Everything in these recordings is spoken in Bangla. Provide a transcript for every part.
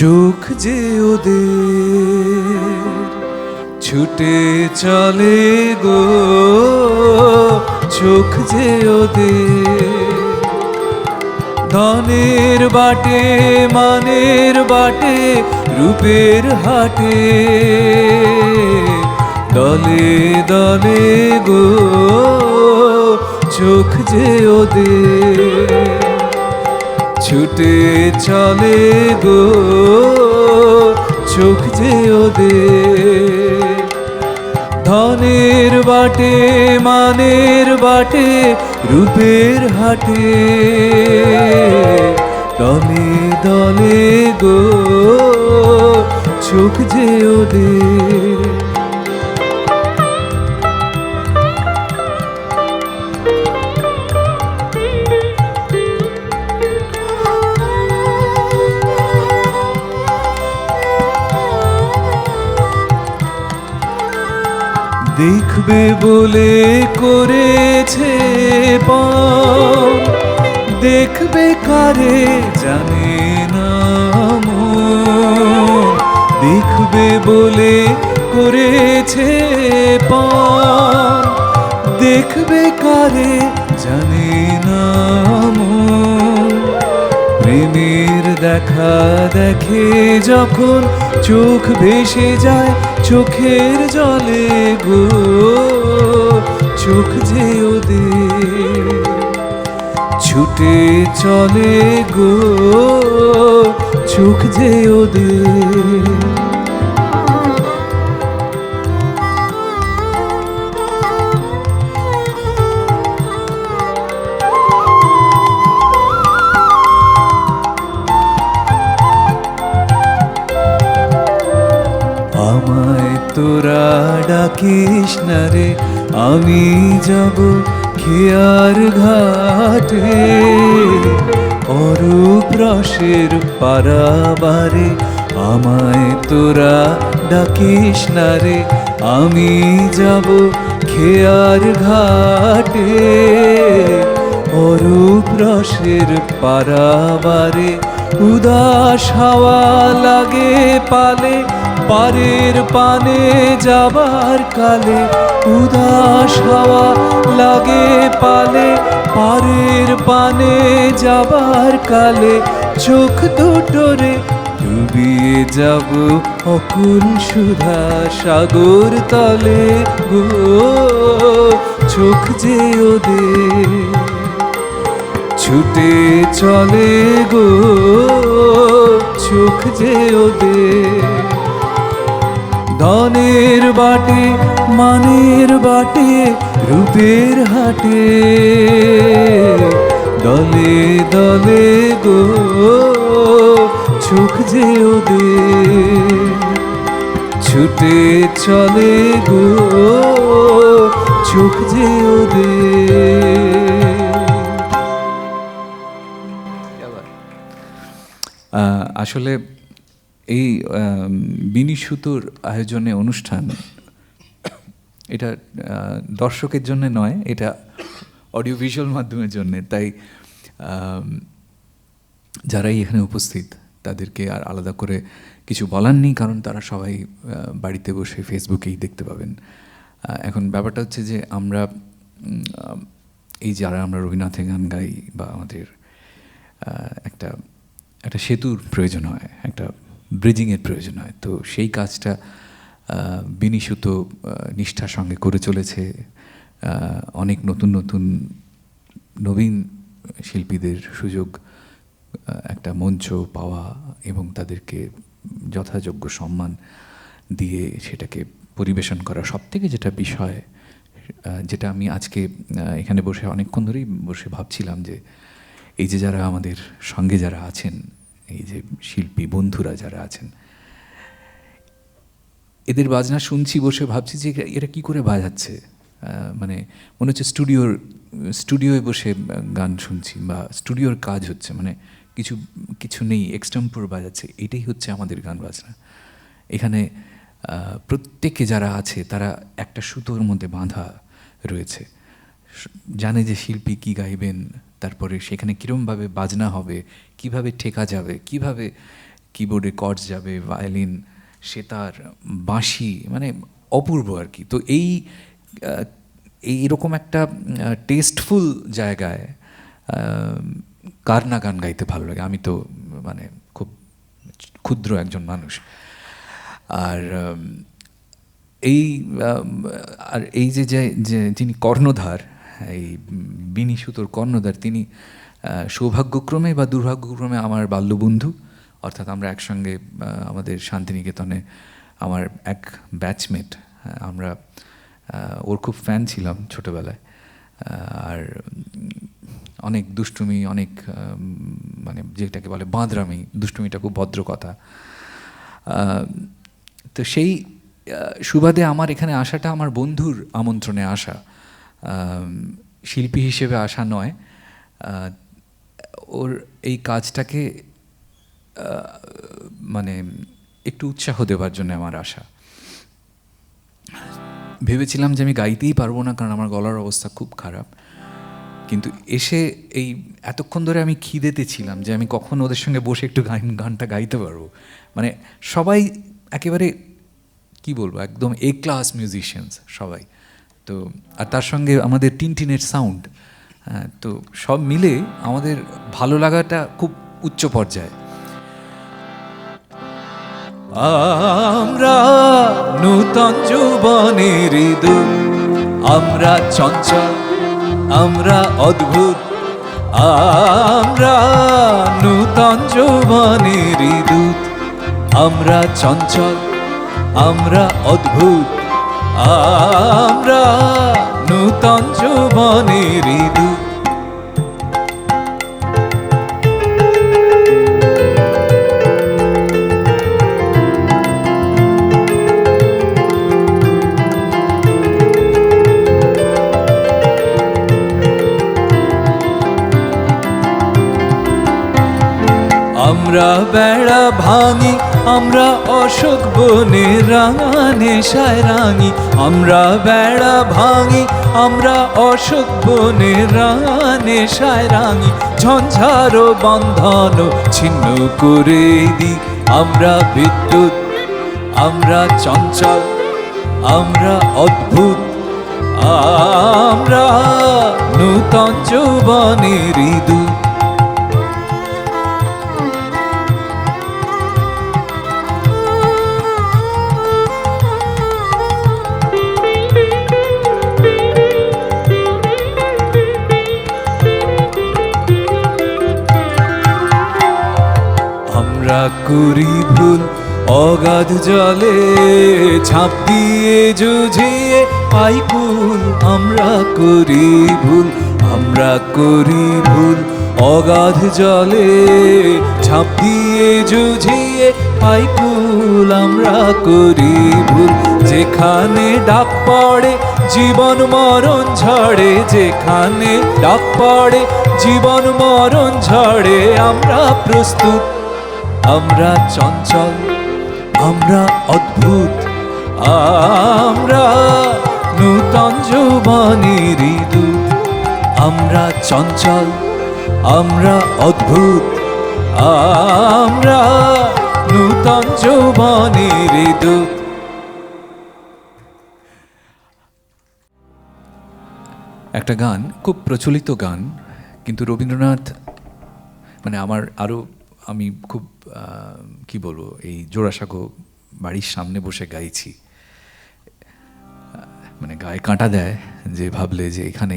চোখ যে ওদের ছুটে চলে গো, চোখ যে ওদের। ধনের বাটে, মানের বাটে, রূপের হাটে। দলে দলে গো, চোখ যে ওদের। ছুটে চলে গো, চোখ যে ওদের। ধনের বাটে, মানের বাটে, রূপের হাটে। দলে দলে গো, চোখ যে ওদের। দেখবে বলে করেছে। দেখবে কারে জানে না। দেখবে বলে করেছে। দেখবে কারে জানে না। প্রেমের দেখা দেখে যখন চোখ ভেসে যায় চোখের জলে গো চোখ যে ওদের। ছুটে চলে গো চোখ যে ওদের। না রে, আমি যাব খেয়ার ঘাটে। অরূপ রসের পারাবারে আমায় তোরা ডাকিস না রে, আমি যাব খেয়ার ঘাটে। অরূপ রসের পারাবারে উদাস হাওয়া লাগে পালে পারের পানে যাবার কালে উদাস হাওয়া লাগে পালে, পারের পানে যাবার কালে চোখ দুটোরে ডুবিয়ে যাব অকুল সুধা সাগর তলে গো। চোখ যে ওদের ছুটে চলে গো। চোখ যে ওদের ধনের বাটে, মানের বাটে, রূপের হাটে। দলে দলে গো চোখ যে ওদের। ছুটে চলে গো চোখ যে ওদের। আসলে এই বিনি সুতোর আয়োজনে অনুষ্ঠান, এটা দর্শকের জন্য নয়, এটা অডিও ভিজুয়াল মাধ্যমের জন্য। তাই যারাই এখানে উপস্থিত, তাদেরকে আর আলাদা করে কিছু বলার নেই, কারণ তারা সবাই বাড়িতে বসে ফেসবুকেই দেখতে পাবেন। এখন ব্যাপারটা হচ্ছে যে, আমরা এই যারা আমরা রবীন্দ্রনাথের গান গাই বা আমাদের একটা একটা সেতুর প্রয়োজন হয়, একটা ব্রিজিংয়ের প্রয়োজন হয়। তো সেই কাজটা আহ, বিনি সুতো আহ, নিষ্ঠার সঙ্গে করে চলেছে। অনেক নতুন নতুন নবীন শিল্পীদের সুযোগ একটা মঞ্চ পাওয়া এবং তাদেরকে যথাযোগ্য সম্মান দিয়ে সেটাকে পরিবেশন করা সব থেকে যেটা বিষয় যেটা আমি আজকে এখানে বসে অনেকক্ষণ ধরেই বসে ভাবছিলাম যে এই যে যারা আমাদের সঙ্গে যারা আছেন এই যে শিল্পী বন্ধুরা যারা আছেন, এদের বাজনা শুনছি বসে ভাবছি যে এরা- কি করে বাজাচ্ছে? মানে মনে হচ্ছে স্টুডিওর, স্টুডিওয়ে বসে গান শুনছি বা স্টুডিওর কাজ হচ্ছে মানে কিছু কিছু নেই, এক্সটেম্পোর বাজাচ্ছে, এটাই হচ্ছে আমাদের গান বাজনা। এখানে প্রত্যেকে যারা আছে, তারা একটা সুতোর মধ্যে বাঁধা রয়েছে। জানে যে শিল্পী কি গাইবেন তারপরে সেখানে কীরমভাবে বাজনা হবে কীভাবে ঠেকা যাবে কীভাবে কিবোর্ডে কর্ডস যাবে ভায়োলিন সেতার বাঁশি মানে অপূর্ব আর কি। তো এই আহ, এই এরকম একটা টেস্টফুল জায়গায় কার না গান গাইতে ভালো লাগে? আমি তো মানে খুব ক্ষুদ্র একজন মানুষ। আর এই আর এই যে যে যিনি কর্ণধার এই বিনি সুতোর কর্ণধার, তিনি সৌভাগ্যক্রমে বা দুর্ভাগ্যক্রমে আমার বাল্যবন্ধু, অর্থাৎ আমরা একসঙ্গে আমাদের শান্তিনিকেতনে আমার এক ব্যাচমেট আমরা ওর খুব ফ্যান ছিলাম ছোটোবেলায় আর অনেক দুষ্টুমি, অনেক মানে যেটাকে বলে বাঁদরামি, দুষ্টুমিটা খুব ভদ্র কথা। তো সেই সুবাদে আমার এখানে আসাটা আমার বন্ধুর আমন্ত্রণে আসা। শিল্পী হিসেবে আসা নয়। ওর এই কাজটাকে মানে একটু উৎসাহ দেওয়ার জন্য আমার আশা। ভেবেছিলাম যে আমি গাইতেই পারব না, কারণ আমার গলার অবস্থা খুব খারাপ। কিন্তু এসে এই এতক্ষণ ধরে আমি খিদেতে ছিলাম যে আমি কখন ওদের সঙ্গে বসে একটু গান গানটা গাইতে পারব। মানে সবাই একেবারে, কি বলব, একদম এ ক্লাস মিউজিশিয়ানস সবাই। তো, আর তার সঙ্গে আমাদের টিনটিনের সাউন্ড হ্যাঁ তো সব মিলে আমাদের ভালো লাগাটা খুব উচ্চ পর্যায়ে। আমরা নূতন যৌবনের আমরা চঞ্চল, আমরা অদ্ভুত, আমরা নূতন যৌবনের আমরা চঞ্চল, আমরা অদ্ভুত। আমরা নূতন যৌবনের দূত আমরা বেড়া ভাঙি আমরা অশোক বনে রাঙা নেশায় রাঙি আমরা বেড়া ভাঙি, আমরা অশোক বনে রাঙা নেশায় রাঙি ঝঞ্ঝারো বন্ধন ছিন্ন করে দি, আমরা বিদ্যুৎ, আমরা চঞ্চল, আমরা অদ্ভুত, আমরা নূতন যৌবনের দূত করি ভুল, অগাধ জলে ঝাঁপ দিয়ে জুঝিয়ে পাই কুল আমরা করি ভুল, আমরা করি ভুল, অগাধ জলে ঝাঁপ দিয়ে জুঝিয়ে পাই কুল আমরা করি ভুল। যেখানে ডাক পড়ে, জীবন মরণ ঝড়ে, যেখানে ডাক পড়ে, জীবন মরণ ঝড়ে, আমরা প্রস্তুত। আমরা চঞ্চল, আমরা অদ্ভুত, আমরা নূতন যৌবনের দূত আমরা চঞ্চল, আমরা অদ্ভুত, আমরা নূতন যৌবনের দূত একটা গান, খুব প্রচলিত গান, কিন্তু রবীন্দ্রনাথ মানে আমার আরও আমি খুব কি বলব, এই জোড়াসাঁকো বাড়ির সামনে বসে গাইছি। মানে গায়ে কাঁটা দেয় যে ভাবলে যে এখানে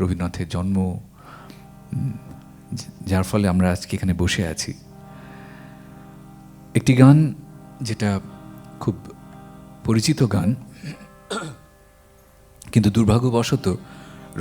রবীন্দ্রনাথের জন্ম যার ফলে আমরা আজকে এখানে বসে আছি। একটি গান যেটা খুব পরিচিত গান, কিন্তু দুর্ভাগ্যবশত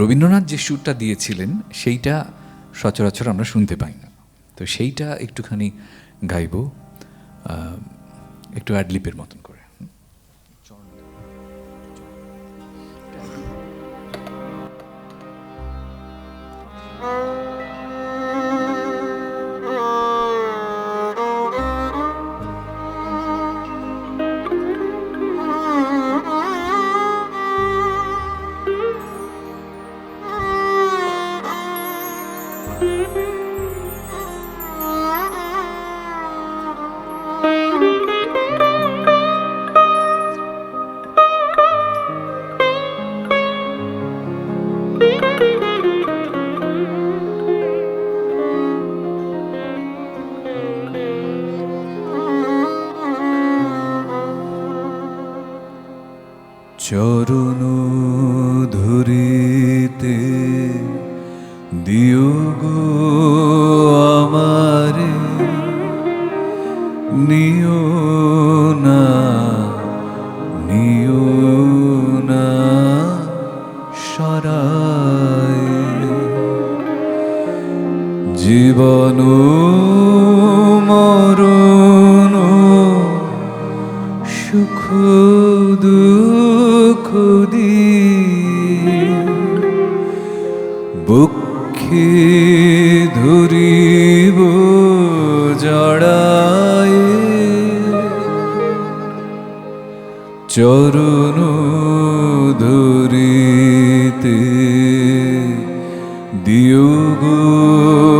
রবীন্দ্রনাথ যে সুরটা দিয়েছিলেন, সেইটা সচরাচর আমরা শুনতে পাই তো সেইটা একটুখানি গাইব একটু অ্যাডলিপের মতন করে। বুকে ধরিব জড়ায়। চরণ ধরিতে দিও গো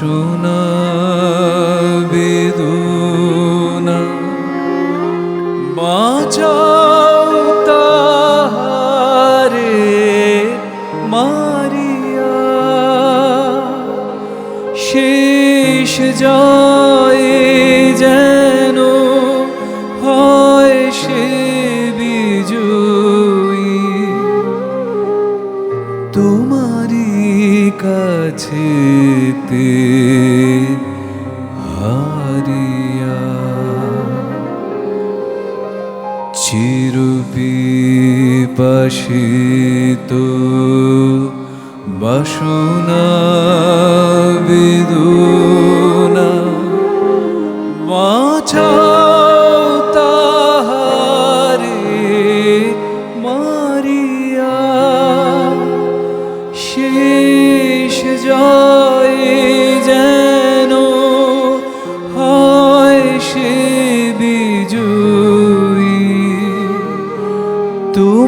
শোনা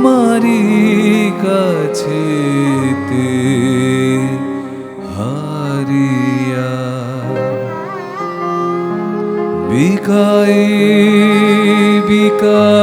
তোমারি কাছে হারিয়া। বিকায় বিকায়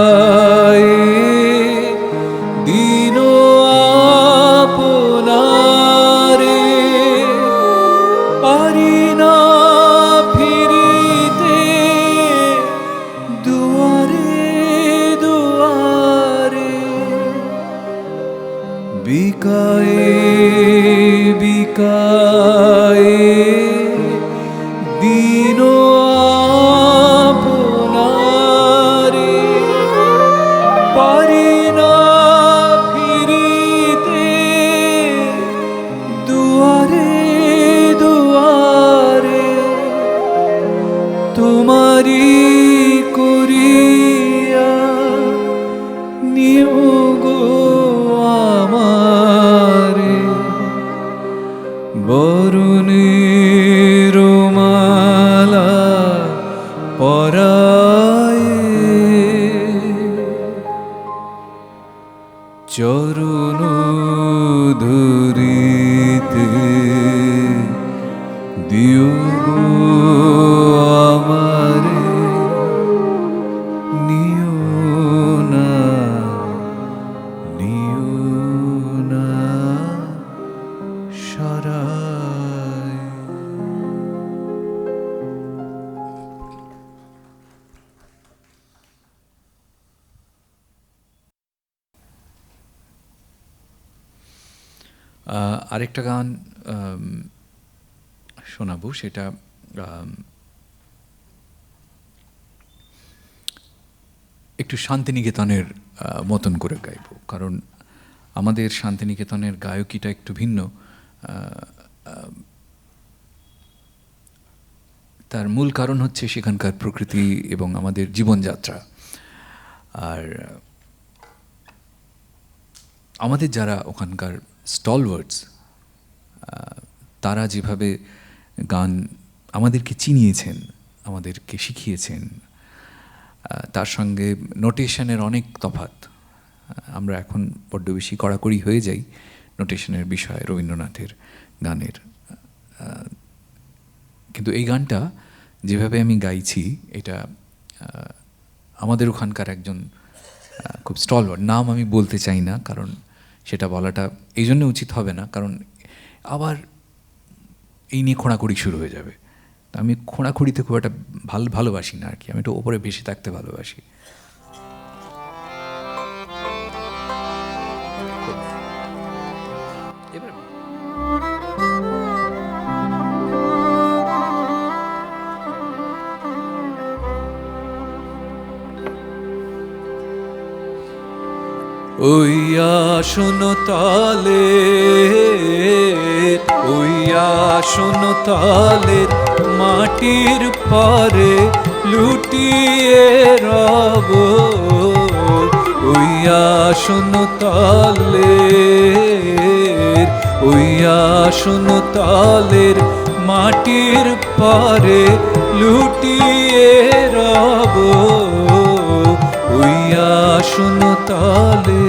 আরেকটা গান শোনাবো, সেটা একটু শান্তিনিকেতনের মতন করে গাইব। কারণ আমাদের শান্তিনিকেতনের গায়কিটা একটু ভিন্ন তার মূল কারণ হচ্ছে সেখানকার প্রকৃতি এবং আমাদের জীবনযাত্রা। আর, আমাদের যারা ওখানকার স্টলওয়ার্ডস তারা যেভাবে গান আমাদেরকে চিনিয়েছেন আমাদেরকে শিখিয়েছেন তার সঙ্গে নোটেশনের অনেক আহ, আমরা এখন বড্ড বেশি কড়াকড়ি হয়ে যাই নোটেশনের বিষয়ে রবীন্দ্রনাথের গানের কিন্তু এই গানটা যেভাবে আমি গাইছি এটা আমাদের ওখানকার একজন খুব স্টলওয়ার্ড নাম আমি বলতে চাই না কারণ সেটা বলাটা এই জন্য উচিত হবে না কারণ আবার এই নিয়ে খোঁড়াখুড়ি শুরু হয়ে যাবে। তা আমি খোঁড়াখুড়িতে খুব একটা ভালো, ভালোবাসি না আর কি। আমি একটু ওপরে বেশি থাকতে ভালোবাসি। ওই আসন তালে, ওই আসন তালের মাটির পারে লুটিয়ে রব। ওই আসন তালে, ওই আসন তালের মাটির পারে লুটিয়ে রব। ওই আসন তালে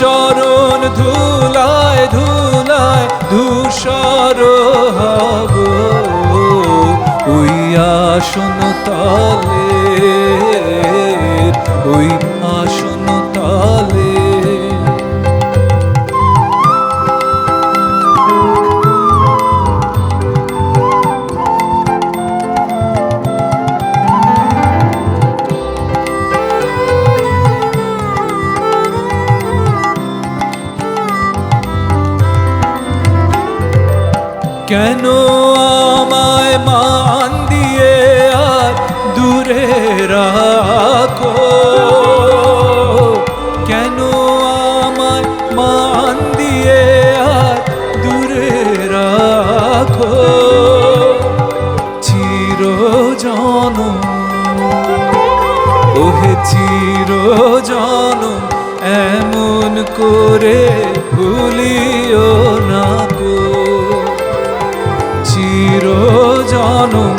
চরণ ধুলায় ধুলায় ধূসর হব। ওই আসন তালে ওই আসন কেন আমায় মান দিয়ে আর দূরে রাখো। কেন আমায় মান দিয়ে আর দূরে রাখো? চির জনম ওহে চির জনম এমন করে ভুলিও না। চির জনম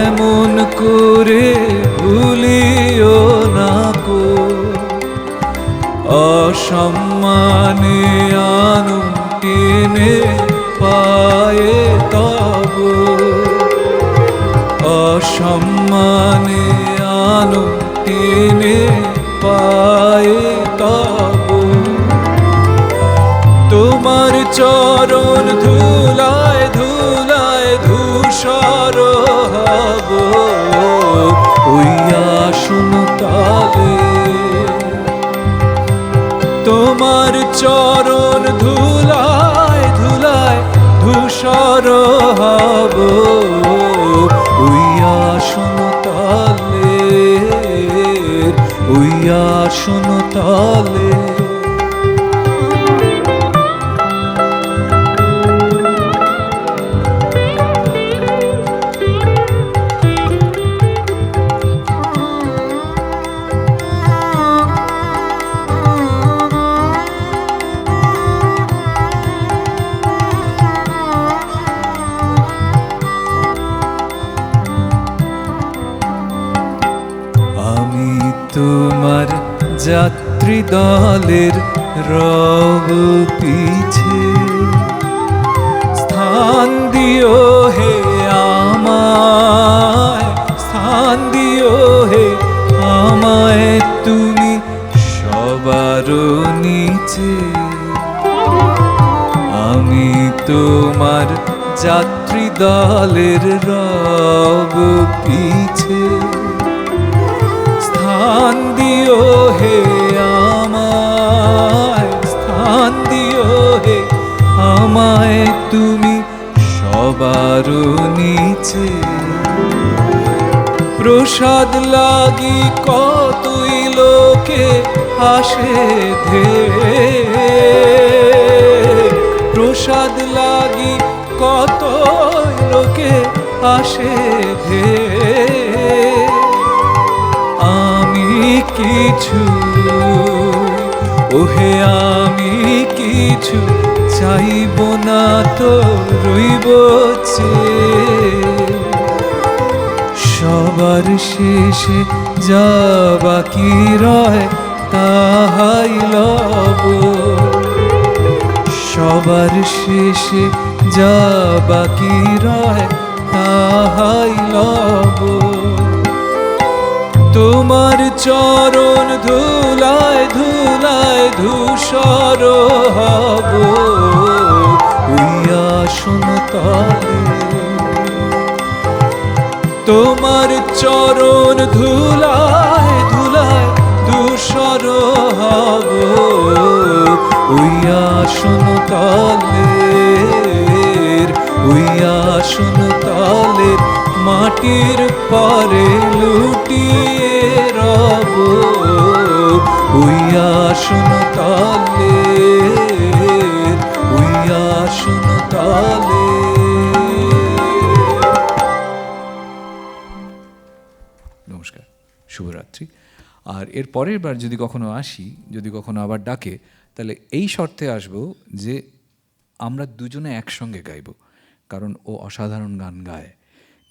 এমন করে ভুলিও না গো অসম্মানে আনু টেনে পায়ে তব। অসম্মানে আনু টেনে পায়ে তব। তোমার চরণ ধুলায় চরণ ধুলায় ধুলায় ধূসর হব। ওই আসন তলে ওই দলের রব কতই লোকে আসে ধে প্রসাদ লাগি কত লোকে আসে ধে আমি কিছু, ওহে আমি কিছু চাইব না তো রইব সবার শেষে যা বাকি রয় তাহাই লব। সবার শেষে যা বাকি রয় তাহাই লব। তোমার চরণ ধুলায় ধুলায় ধূসর হব। ওই আসন তলে তোমার চরণ ধুলায় ধুলায় ধূসর হব। তলে ওই আসন তলে মাটির পরে লুটিয়ে এর পরের বার যদি কখনো আসি, যদি কখনো আবার ডাকে, তাহলে এই শর্তে আসব যে আমরা দুজনে একসঙ্গে গাইব। কারণ ও অসাধারণ গান গায়।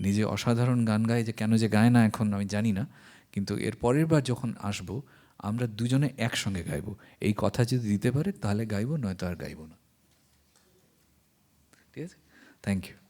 নিজে অসাধারণ গান গায় যে কেন যে গায় না এখন আমি জানি না। কিন্তু এর পরের বার যখন আসব, আমরা দুজনে একসঙ্গে গাইব। এই কথা যদি দিতে পারে, তাহলে গাইব, নয়তো আর গাইব না। ঠিক আছে? Thank you